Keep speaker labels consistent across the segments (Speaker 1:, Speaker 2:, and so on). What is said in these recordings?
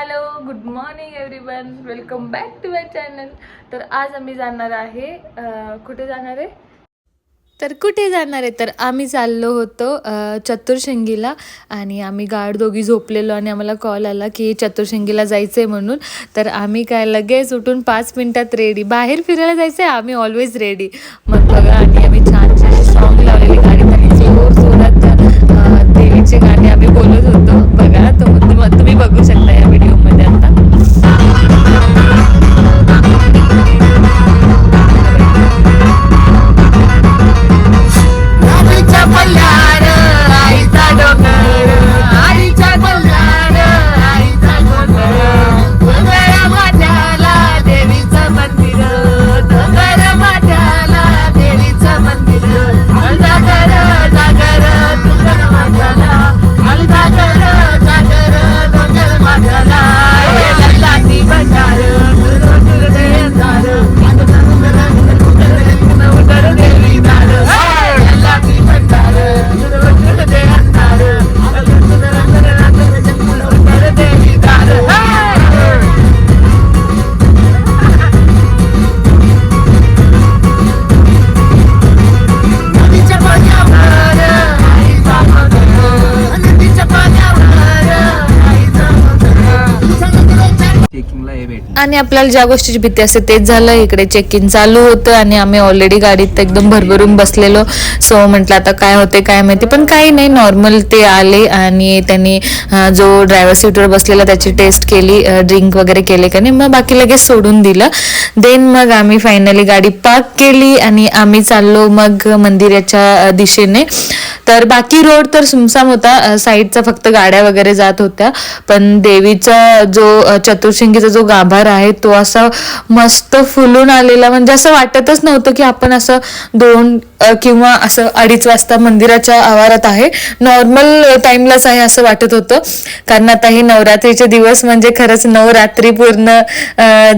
Speaker 1: Hello good morning everyone. Welcome back to my channel. तर आज आम्ही जाणार आहे कुठे जाणार आहे? तर कुठे जाणार आहे? तर आम्ही चाललो होतो चतुर्शिंगीला आणि आम्ही गाड दोघी झोपलेलो आणि आम्हाला कॉल आला की चतुर्शिंगीला जायचं आहे म्हणून. तर आम्ही काय लगेच उठून पाच मिनटात रेडी बाहेर फिरायला जायचं आहे आम्ही ऑलवेज रेडी मग बघा आणि आम्ही छान छान सॉन्ग लावले आणि आपल्याला ज्या गोष्टीची भीती असते तेच झालं. इकडे चेक इन चालू होतं आणि आम्ही ऑलरेडी गाडीत एकदम भरभरून बसलेलो. सो म्हटलं आता काय होते काय माहिती. पण काही नाही नॉर्मल ते आले आणि त्यांनी जो ड्रायव्हर सीटवर बसलेला त्याची टेस्ट केली ड्रिंक वगैरे केले का नाही मग बाकी लगेच सोडून दिलं. देन मग आम्ही फायनली गाडी पार्क केली आणि आम्ही चाललो मग मंदिराच्या दिशेने. तर बाकी रोड तर सुमसाम होता. साईडचा फक्त गाड्या वगैरे जात होत्या. पण देवीचा जो चतुर्शिंगीचा जो गाभार आहे तो असा मस्त फुलून आलेला. म्हणजे असं वाटतच नव्हतं की आपण असं दोन किंवा असं अडीच वाजता मंदिराच्या आवारात आहे. नॉर्मल टाइमलाच आहे असं वाटत होतं. कारण आता हे नवरात्रीचे दिवस म्हणजे खरंच नवरात्री पूर्ण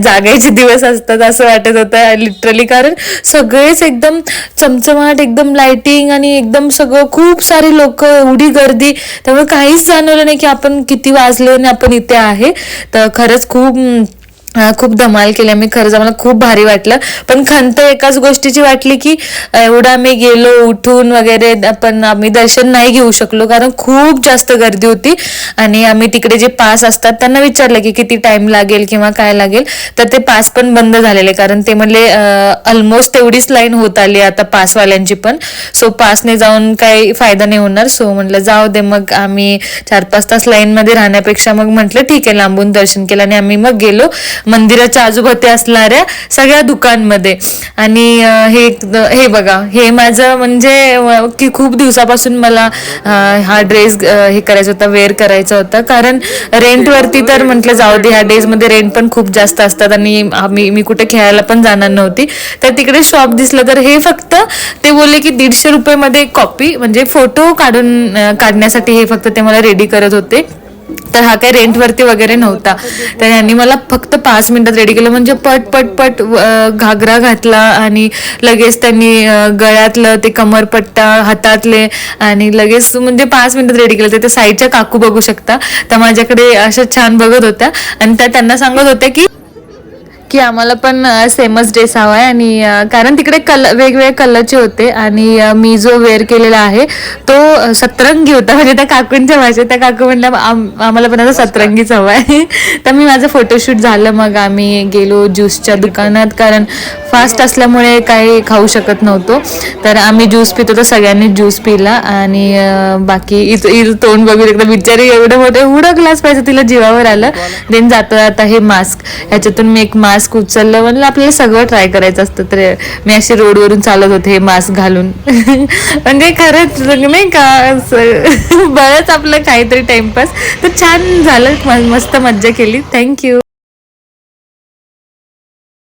Speaker 1: जागायचे दिवस असतात असं वाटत होतं. लिटरली कारण सगळेच एकदम चमचमाट एकदम लाइटिंग आणि एकदम सगळं खूप सारी लोक एवढी गर्दी. त्यामुळे काहीच जाणवलं नाही की आपण किती वाजले आणि आपण इथे आहे. तर खरंच खूप खूप धमाल केली. आम्ही खरंच आम्हाला खूप भारी वाटलं. पण खंत एकाच गोष्टीची वाटली की एवढं आम्ही गेलो उठून वगैरे पण आम्ही दर्शन नाही घेऊ शकलो कारण खूप जास्त गर्दी होती. आणि आम्ही तिकडे जे पास असतात त्यांना विचारलं की किती टाइम लागेल किंवा काय लागेल. तर ते पास पण बंद झालेले कारण ते म्हणले ऑलमोस्ट तेवढीच लाईन होत आली आता पासवाल्यांची पण. सो पासने जाऊन काही फायदा नाही होणार. सो म्हटलं जाऊ दे मग आम्ही चार पाच तास लाईनमध्ये राहण्यापेक्षा मग म्हटलं ठीक आहे लांबून दर्शन केलं आणि आम्ही मग गेलो. मंदिराच्या आजूबाजू असणाऱ्या सगळ्या दुकानमध्ये. आणि हे हे बघा हे माझं म्हणजे की खूप दिवसापासून मला हा ड्रेस हे करायचा होता वेअर करायचा होता. कारण रेंटवरती तर म्हटलं जाऊ दे ह्या डेजमध्ये रेंट पण खूप जास्त असतात आणि आम्ही मी कुठे खेळायला पण जाणार नव्हती. तर तिकडे शॉप दिसलं तर हे फक्त ते बोलले की दीडशे रुपयेमध्ये कॉपी म्हणजे फोटो काढून काढण्यासाठी हे फक्त ते मला रेडी करत होते. तर हा काही रेंटवरती वगैरे नव्हता. तर यांनी मला फक्त पाच मिनिटात रेडी केलं. म्हणजे पट पट पट घागरा घातला आणि लगेच त्यांनी गळ्यातलं ते कमरपट्टा हातातले आणि लगेच म्हणजे पाच मिनिटात रेडी केलं. तर ते साईडच्या काकू बघू शकता. तर माझ्याकडे अशा छान बघत होत्या. आणि त्या त्यांना सांगत होत्या की की आम्हाला पण सेमच ड्रेस हवा आहे आणि कारण तिकडे कल वेगवेगळ्या कलरचे होते आणि मी जो वेअर केलेला आहे तो सतरंगी होता. म्हणजे त्या काकूंच्या भाषेत त्या काकू म्हणल्या आम- आम्हाला पण आता सतरंगीच हवा आहे तर मी माझं फोटोशूट झालं मग आम्ही गेलो ज्यूसच्या दुकानात कारण फास्ट असल्यामुळे काही खाऊ शकत नव्हतो. तर आम्ही ज्यूस पितो तर सगळ्यांनी ज्यूस पिला आणि बाकी इथं इथं तोंड बघून एकदम बिचारी एवढं मोठं एवढं ग्लास पाहिजे तिला जीवावर आलं. देन जाता जाता हे मास्क ह्याच्यातून मी एक मास्क उचललं. म्हणलं आपल्याला सगळं ट्राय करायचं असतं तर मी अशी रोडवरून चालत होते हे मास्क घालून. म्हणजे खरंच म्हणजे नाही का बरंच आपलं काहीतरी टाइमपास तर छान झालं मस्त मज्जा केली. थँक्यू